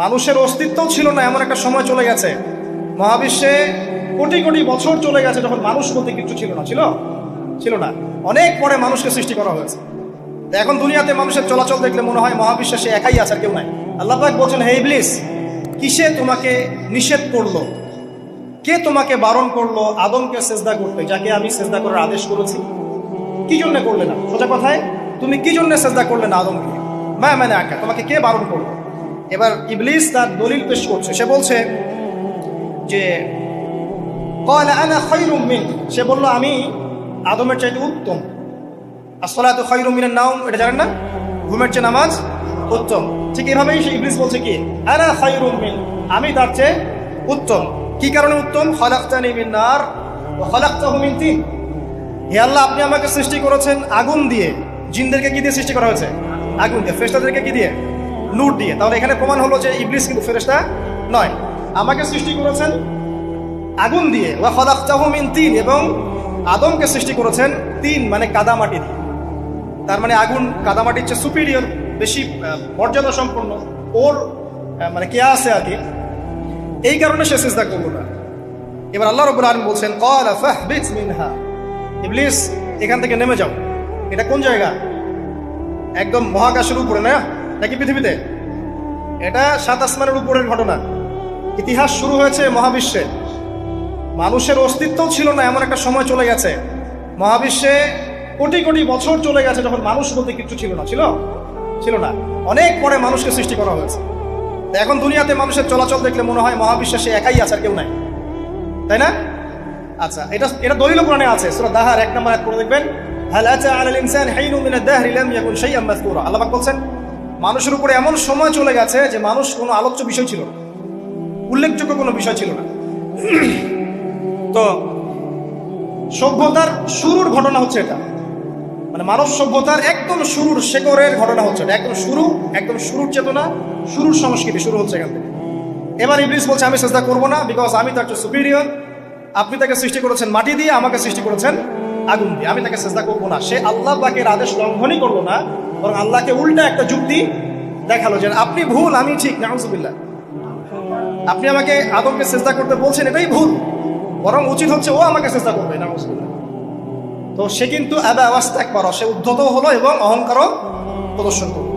মানুষের অস্তিত্বও ছিল না, এমন একটা সময় চলে গেছে। মহাবিশ্বে কোটি কোটি বছর চলে গেছে যখন মানুষ বলতে কিছু ছিল না, ছিল? ছিল না। অনেক পরে মানুষকে সৃষ্টি করা হয়েছে। এখন দুনিয়াতে মানুষের চলাচল দেখলে মনে হয় মহাবিশ্বে সে একাই আছে আর কেউ নাই। আল্লাহ বলছেন, হে ইবলিস, কিসে তোমাকে নিষেধ করল? কে তোমাকে বারণ করল আদমকে সেজদা করতে, যাকে আমি সেজদা করার আদেশ করেছি? কি জন্য করলে না? সোজা কথায়, তুমি কি জন্য সেজদা করলে না আদমকে? মা মানে আঁকা তোমাকে কে বারণ করল? এবার ইবলিস তার দলিল পেশ করছে। সে বলছে যে সে বলল, আমি আদমের চাইতে উত্তম। আসলাত খৈরুম মিনের নাম এটা জানেন না? ঘুমের চেয়ে নামাজ উত্তম। ঠিক এভাবেই সে ইবলিস বলছে কি, আনা খৈরুম মিন। আমি তার চেয়ে উত্তম। কি কারণে উত্তম? হলাক্তানি মিনার নার ও তিন। হে আল্লাহ, আপনি আমাকে সৃষ্টি করেছেন আগুন দিয়ে। জিনদেরকে কি দিয়ে সৃষ্টি করা হয়েছে? আগুন দিয়ে। ফেস্টাদেরকে কি দিয়ে? নূর দিয়ে। তাহলে এখানে প্রমাণ হলো যে ইবলিস কিন্তু ফেরেশতা নয়। আমাকে সৃষ্টি করেছেন আগুন দিয়ে, ওয়া খলাকতাহু মিন তিন এবং আদমকে সৃষ্টি করেছেন তিন মানে কাদামাটি দিয়ে। তার মানে আগুন কাদামাটির চেয়ে সুপিরিয়র বেশি মর্যাদা সম্পন্ন, ওর মানে কে আছে আর কি। এই কারণে সে চেষ্টা করব না। এবার আল্লাহ রবুল আলম বলছেন মিনহা। ইবলিস, এখান থেকে নেমে যাও। এটা কোন জায়গা? একদম মহাকাশের উপরে, না? নাকি পৃথিবীতে? এটা সাত আসমানের উপরের ঘটনা। ইতিহাস শুরু হয়েছে মহাবিশ্বে। মানুষের অস্তিত্বও ছিল না, এমন একটা সময় চলে গেছে। মহাবিশ্বে কোটি কোটি বছর চলে গেছে যখন মানুষ বলতে কিছু ছিল না। ছিল? ছিল না। অনেক পরে মানুষকে সৃষ্টি করা হয়েছে। এখন দুনিয়াতে মানুষের চলাচল দেখলে মনে হয় মহাবিশ্বে সে একাই আছে আর কেউ নাই। তাই না? আচ্ছা এটা এটা দলিল কোরআনে আছে। সূরা দাহার এক নম্বর আয়াত পড়ে দেখবেন, হাল আতা আলাল ইনসান হাইনু মিনাদ দাহরি লাম ইয়াকুন শাইআন মাযকুরা আল্লাহ বলছেন মানুষের উপরে এমন সময় চলে গেছে যে মানুষ কোনো আলোচ্য বিষয় ছিল না। উল্লেখযোগ্য কোনো বিষয় ছিল না। তো সভ্যতার শুরুর ঘটনা হচ্ছে এটা। মানে মানব সভ্যতার একদম শুরুর শেকরের ঘটনা হচ্ছে এটা। একদম শুরু, একদম শুরুর চেতনা, শুরুর সংস্কৃতি শুরু হচ্ছে এখান থেকে। এবার ইবলিস বলছে, আমি চেষ্টা করব না বিকজ আমি তো একটা সুপিরিয়র আপনি তাকে সৃষ্টি করেছেন মাটি দিয়ে, আমাকে সৃষ্টি করেছেন আগুন দিয়ে। আমি তাকে চেষ্টা করব না। সে আল্লাহ পাকের আদেশ লঙ্ঘনই করল না, বরং আল্লাহকে উল্টা একটা যুক্তি দেখাল যে, আপনি ভুল, আমি ঠিক নাহজুবিল্লাহ আপনি আমাকে আদমকে চেষ্টা করতে বলছেন, এটাই ভুল। বরং উচিত হচ্ছে ও আমাকে চেষ্টা করবে নাহজুবিল্লাহ তো সে কিন্তু আদা একবার সে উদ্ধত হলো এবং অহংকারও প্রদর্শন করল।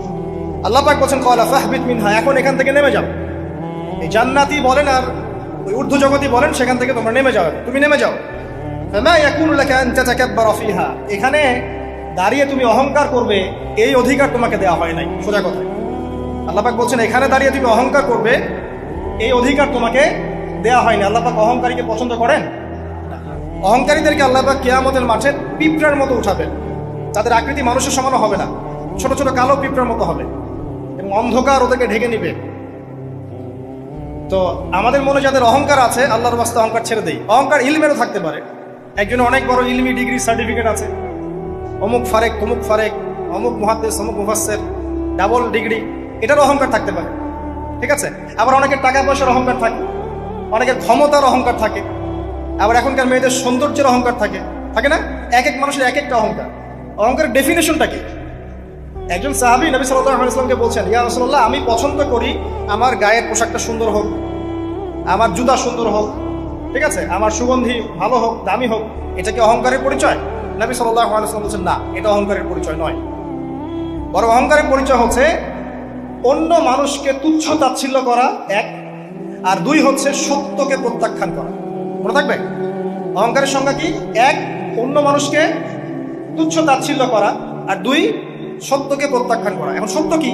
আল্লাহ পাক বলছেন কলা ফাহবিদ মিনহা, এখন এখান থেকে নেমে যাও। এই জান্নাতি বলেন আর ওই ঊর্ধ্ব জগতি বলেন, সেখান থেকে তোমরা নেমে যাও, তুমি নেমে যাও। এখানে দাঁড়িয়ে তুমি অহংকার করবে, এই অধিকার তোমাকে দেওয়া হয় নাই। সোজা কথা। আল্লাহ পাক বলছেন, এখানে দাঁড়িয়ে তুমি অহংকার করবে, এই অধিকার তোমাকে দেওয়া হয়নি আল্লাহ পাক অহংকারীকে পছন্দ করেন? অহংকারীদেরকে আল্লাহবাক কেয়ামতের মাঠে পিঁপড়ার মতো উঠাবেন। তাদের আকৃতি মানুষের সমানও হবে না। ছোট ছোট কালো পিঁপড়ার মতো হবে। এবং অন্ধকার ওদেরকে ঢেকে নিবে। তো আমাদের মনে যাদের অহংকার আছে, আল্লাহর বাস্তে অহংকার ছেড়ে দেই। অহংকার ইলমেরও থাকতে পারে। একজন অনেক বড় ইলমি ডিগ্রি সার্টিফিকেট আছে। অমুক ফারেক, তমুক ফারেক, অমুক মহাদেশ অমুক মুফাসের ডাবল ডিগ্রি এটার অহংকার থাকতে পারে। ঠিক আছে? আবার অনেকের টাকা পয়সার অহংকার থাকে, অনেকের ক্ষমতার অহংকার থাকে, আবার এখনকার মেয়েদের সৌন্দর্যের অহংকার থাকে। থাকে না? এক এক মানুষের এক একটা অহংকার। অহংকারের ডেফিনেশনটা কি? একজন সাহাবি নবী ইসলামকে বলছেন, ইয়া রসল্লাহ আমি পছন্দ করি আমার গায়ের পোশাকটা সুন্দর হোক, আমার জুতা সুন্দর হোক ঠিক আছে? আমার সুগন্ধি ভালো হোক, দামি হোক, এটা কি অহংকারের পরিচয়? নবী সাল্লাহ আলাইসলাম বলছেন, না, এটা অহংকারের পরিচয় নয়। বড় অহংকারের পরিচয় হচ্ছে, অন্য মানুষকে তুচ্ছ তাচ্ছিল্য করা, এক, আর দুই হচ্ছে সত্যকে প্রত্যাখ্যান করা। মনে থাকবে? অহংকারের সংজ্ঞা কি? এক, অন্য মানুষকে তুচ্ছ তাচ্ছিল্য করা, আর দুই, সত্যকে প্রত্যাখ্যান করা। এখন সত্য কি?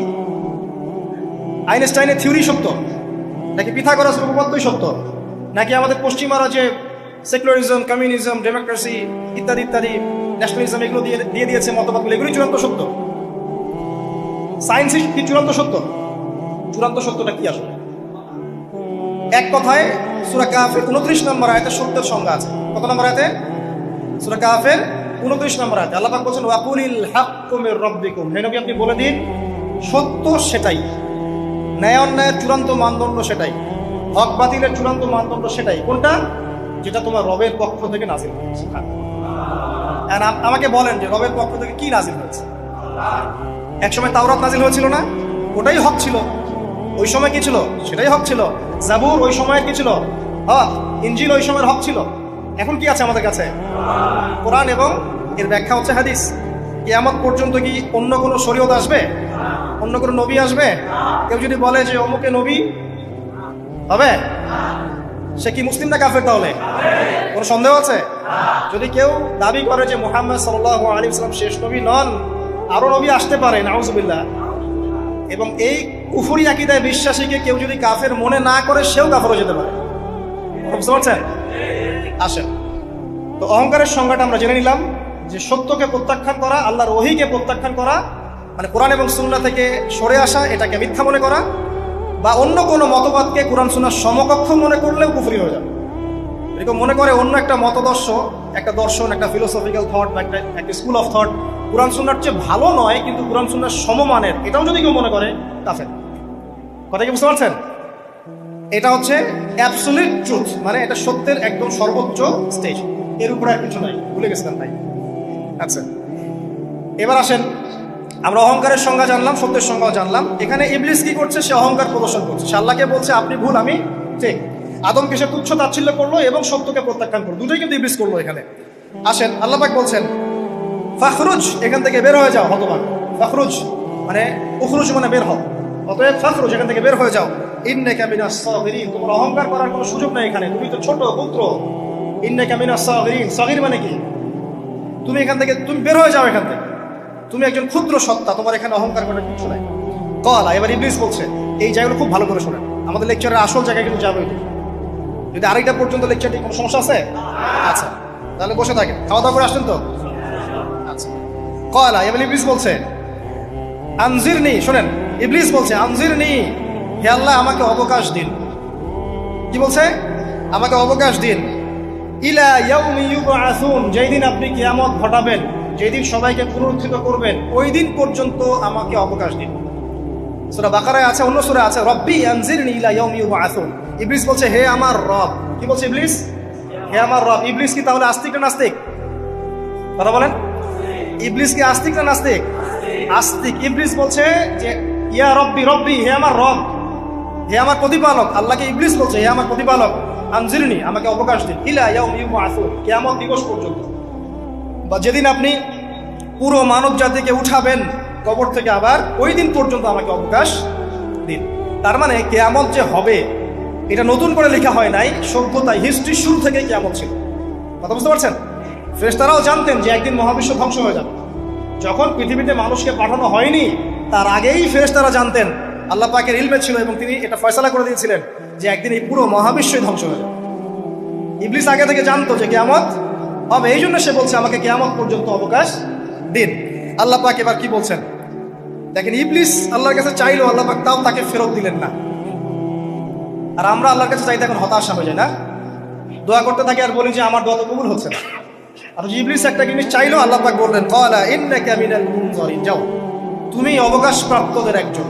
আইনস্টাইনের থিওরি সত্য? নাকি পিথাগোরাস উপপাদ্যই সত্য? নাকি আমাদের পশ্চিমারা যে সেকুলারিজম কমিউনিজম ডেমোক্রেসি ইত্যাদি ইত্যাদি ন্যাশনালিজম এগুলো দিয়ে দিয়ে দিয়েছে মতবাদগুলো? এগুলোই চূড়ান্ত সত্য? সায়েন্সই কি চূড়ান্ত সত্য? চূড়ান্ত সত্যটা কি আসলে? এক কথায়, সুরা কাফের উনত্রিশ নম্বর আয়তে সত্যের সংজ্ঞা আছে। কত নম্বর আয়তে? সুরা কাফের উনত্রিশ নম্বর আয়তে। আল্লাহ বলছেন, ওয়াকুলিল হাক্কুমির রব্বিকুম। হে নবী, আপনি বলে দিন, সত্য সেটাই। ন্যায় অন্যায়ের চূড়ান্ত মানদণ্ড সেটাই। হক বাতিলের চূড়ান্ত মানদণ্ড সেটাই। কোনটা? যেটা তোমার রবের পক্ষ থেকে নাজিল হয়েছে। আমাকে বলেন যে রবের পক্ষ থেকে কি নাজিল হয়েছে। একসময় তাওরাত নাজিল হয়েছিল না? ওটাই হক ছিল। ওই সময় কি ছিল? সেটাই হক ছিল। জাবুর ওই সময় কি ছিল? হক ইঞ্জিল ওই সময়ের হক ছিল। এখন কি আছে আমাদের কাছে? কোরআন এবং এর ব্যাখ্যা হচ্ছে হাদিস। কিয়ামত পর্যন্ত কি অন্য কোনো শরীয়ত আসবে? অন্য কোনো নবী আসবে? কেউ যদি বলে যে অমুকে নবী হবে? সে কি মুসলিম না কাফের তাহলে? কোনো সন্দেহ আছে? যদি কেউ দাবি করে যে মোহাম্মদ সাল্লাহ আলী ইসলাম শেষ নবী নন, আরও নবী আসতে পারে, নাউজুবিল্লাহ। এবং এই কুফুরি আকিদায় বিশ্বাসীকে কেউ যদি কাফের মনে না করে, সেও কাফের হয়ে যেতে পারে। বুঝতে পারছেন? আসেন। তো অহংকারের সংজ্ঞাটা আমরা জেনে নিলাম যে সত্যকে প্রত্যাখ্যান করা, আল্লাহর ওহিকে প্রত্যাখ্যান করা মানে কোরআন এবং সুন্না থেকে সরে আসা, এটাকে মিথ্যা মনে করা বা অন্য কোনো মতবাদকে কোরআন সুন্নার সমকক্ষ মনে করলেও কুফরি হয়ে যাবে। এরকম মনে করে অন্য একটা মতদর্শ, একটা দর্শন, একটা ফিলোসফিক্যাল থট বা একটা একটা স্কুল অফ থট কোরআন সুন্নার চেয়ে ভালো নয়, কিন্তু কোরআন সুন্নার সমমানের। এটাও যদি কেউ মনে করে কাফের কথা কি বুঝতে পারছেন? এটা হচ্ছে অ্যাবসোলিউট ট্রুথ মানে এটা সত্যের একদম সর্বোচ্চ স্টেজের উপরে আর কিছু নাই। ভুলে গেছিলাম ভাই আচ্ছা। এবার আসেন আমরা অহংকারের সংজ্ঞা জানলাম, সত্যের সংজ্ঞাও জানলাম। এখানে ইবলিস কি করছে? সে অহংকার প্রদর্শন করছে। সে আল্লাহকে বলছে, আপনি ভুল, আমি ঠিক। আদমকে সে তুচ্ছ তাচ্ছিল্য করল এবং সত্যকে প্রত্যাখ্যান করল। দুটোই কিন্তু ইবলিস করল এখানে। আসেন, আল্লাহ বলছেন, ফাখরুজ, এখান থেকে বের হয়ে যাও, হতবাক। ফাখরুজ মানে উখরুজ মানে বের হও। অতএব ফাখরুজ, এখান থেকে বের হয়ে যাও। ইন্নে ক্যামিনা সাগিরিন, তোমার অহংকার করার কোনো সুযোগ নেই এখানে। তুমি তো ছোট, পুত্র। ইন্নে ক্যামিনা সাগিরিন, সাগির মানে কি? তুমি এখান থেকে, তুমি বের হয়ে যাও এখান থেকে। তুমি একজন ক্ষুদ্র সত্তা, তোমার এখানে অহংকার করার কিছু নাই। কলা, এবার ইবলিস বলছে, এই জায়গাগুলো খুব ভালো করে শোনেন। আমাদের লেকচারের আসল জায়গায় কিন্তু যাবে যদি আরেকটা পর্যন্ত লেকচারটি কোনো সমস্যা আছে? আচ্ছা তাহলে বসে থাকেন। খাওয়া দাওয়া করে আসলেন তো? আচ্ছা। কলা, এবার ইবলিস বলছে, আনজিরনি শোনেন, ইবলিস বলছে, আনজিরনি হে আল্লাহ, আমাকে অবকাশ দিন। কি বলছে? আমাকে অবকাশ দিন। ইলা ইয়াউমি ইউবআসুন যেই দিন আপনি কিয়ামত ঘটাবেন যেই দিন সবাইকে পুনরুত্থিত করবেন ওই দিন পর্যন্ত আমাকে অবকাশ দিন। সূরা বাকারায় আছে, অন্য সূরা আছে, রব্বি ইয়াউমি ইউবআসুন ইবলিস বলছে, হে আমার রব। কি বলছে ইবলিস? হে আমার রব। ইবলিস কি তাহলে আস্তিক না নাস্তিক? কথা বলেন। ইবলিস কি আস্তিক না নাস্তিক? আস্তিক। ইবলিস বলছে যে, ইয়া রব্বি রব্বি, হে আমার রব। হে আমার প্রতিপালক। আল্লাহকে ইবলিস বলছে, হে আমার প্রতিপালক। আনজিরনি, আমাকে অবকাশ দিন। ইলা ইয়াউম ইউবআসুন কিয়ামত দিবস পর্যন্ত। বা যেদিন আপনি পুরো মানব জাতিকে উঠাবেন, কবর থেকে আবার ওই দিন পর্যন্ত আমাকে অবকাশ দিন। তার মানে কেয়ামত যে হবে, এটা নতুন করে লেখা হয় নাই সভ্যতায় হিস্ট্রি শুরু থেকে কেয়ামত ছিল। কথা বুঝতে পারছেন? ফেরেশতারাও জানতেন যে একদিন মহাবিশ্ব ধ্বংস হয়ে যাবে। যখন পৃথিবীতে মানুষকে পাঠানো হয়নি, তার আগেই ফেরেশতারা জানতেন, আল্লাহ পাকের ইলমে ছিল এবং তিনি এটা ফয়সলা করে দিয়েছিলেন যে একদিন এই পুরো মহাবিশ্বই ধ্বংস হয়ে যাবে। ইবলিস আগে থেকে জানতো যে কেয়ামত হবে, এই জন্য সে বলছে, আমাকে কেয়ামত পর্যন্ত অবকাশ দিন। আল্লাহ পাক এবার কি বলছেন? দেখেন, ইবলিস আল্লাহর কাছে চাইলো, আল্লাহ পাক তাও তাকে ফেরত দিলেন না। আর আমরা আল্লাহর কাছে চাইতে এখন হতাশা হয়ে যায় না? দোয়া করতে থাকি আর বলি যে, আমার দোয়া তো কবুল হচ্ছে না। আর ইবলিস একটা জিনিস চাইলো, আল্লাহ পাক বললেন কলা ইন্নাকা মিনাল মুনজারিন। যাও, তুমি অবকাশ প্রাপ্তদের একজন।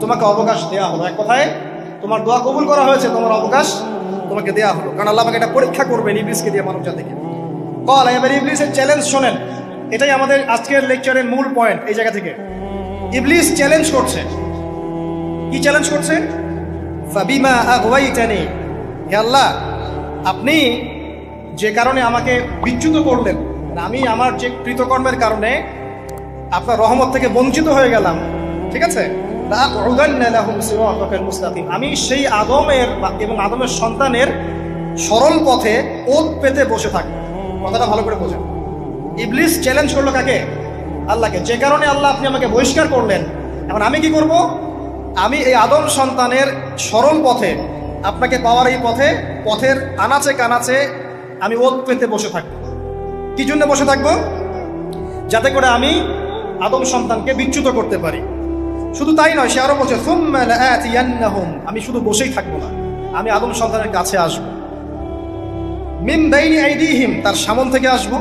তোমাকে অবকাশ দেয়া হলো। এক কথায়, তোমার দোয়া কবুল করা হয়েছে, তোমার অবকাশ তোমাকে দেয়া হলো। কারণ আল্লাহ এটা পরীক্ষা করবেন ইবলিসকে দিয়ে মানব জাতিকে। কল, এবার ইবলিসের চ্যালেঞ্জ শোনেন। এটাই আমাদের আজকের লেকচারের মূল পয়েন্ট এই জায়গা থেকে। ইবলিস চ্যালেঞ্জ করছে। কি চ্যালেঞ্জ করছে? ফাবিমা আগওয়াইতানি হে আল্লাহ, আপনি যে কারণে আমাকে বিচ্যুত করলেন মানে আমি আমার যে কৃতকর্মের কারণে আপনার রহমত থেকে বঞ্চিত হয়ে গেলাম, ঠিক আছে? আমি সেই আদমের এবং আদমের সন্তানের সরল পথে ওত পেতে বসে থাকব কথাটা ভালো করে বোঝেন। ইবলিস চ্যালেঞ্জ করল কাকে? আল্লাহকে। যে কারণে আল্লাহ আপনি আমাকে বহিষ্কার করলেন। এখন আমি কি করব? আমি এই আদম সন্তানের সরল পথে, আপনাকে পাওয়ার এই পথে, পথের আনাচে কানাচে আমি ওত পেতে বসে থাকব। কি জন্য বসে থাকব? যাতে করে আমি আদম সন্তানকে বিচ্যুত করতে পারি। শুধু তাই নয়, সে আরও বলছে আমি শুধু বসেই থাকব না, আমি আদম সন্তানের কাছে আসব। মিন বাইনি আইদিহিম, তার সামন থেকে আসব।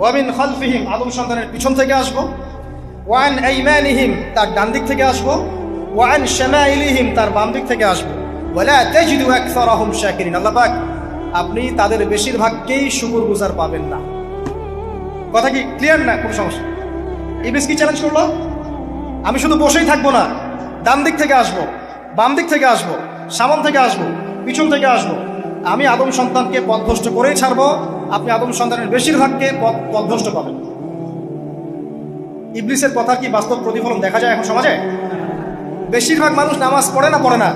ওয়ামিন খালফিহিম, আদম সন্তানের পিছন থেকে আসব। ওয়ান আইমানিহিম, তার ডান দিক থেকে আসব। ওয়ান শামাইলিহিম, তার বাম দিক থেকে আসব। ওয়ালা তাজিদু আকসারাহুম শাকিরিন। আল্লাহ পাক, আপনি তাদের বেশিরভাগকেই শুকুর গুজার পাবেন না। কথা কি ক্লিয়ার না? কোনো সমস্যা? ইবলিস কি চ্যালেঞ্জ করল? আমি শুধু বসেই থাকব না, ডান দিক থেকে আসব, বাম দিক থেকে আসব, সামন থেকে আসব, পিছন থেকে আসব। আমি আদম সন্তানকে পথভ্রষ্ট করেই ছাড়ব, আপনি আদম সন্তানের বেশিরভাগকে পথ, পথভ্রষ্ট পাবেন। ইবলিসের কথা কি বাস্তব প্রতিফলন দেখা যায় এখন সমাজে? বেশিরভাগ মানুষ নামাজ পড়ে না পড়ে না?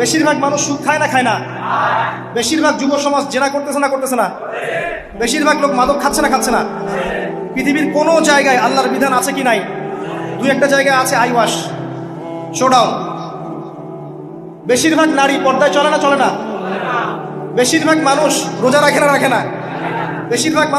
বেশিরভাগ মানুষ সুদ খায় না খায় না? বেশিরভাগ যুব সমাজ জেনা করতেছে না করতেছে না? বেশিরভাগ লোক মাদক খাচ্ছে না খাচ্ছে না? পৃথিবীর কোনো জায়গায় আল্লাহর বিধান আছে কি নাই? দু একটা জায়গায় আছে, আই ওয়াশ। শোডাউন বেশিরভাগ নারী, পর্দায় চলে না চলে না? বেশিরভাগ মানুষ রোজা রাখে না রাখে না? বেশিরভাগ মানুষ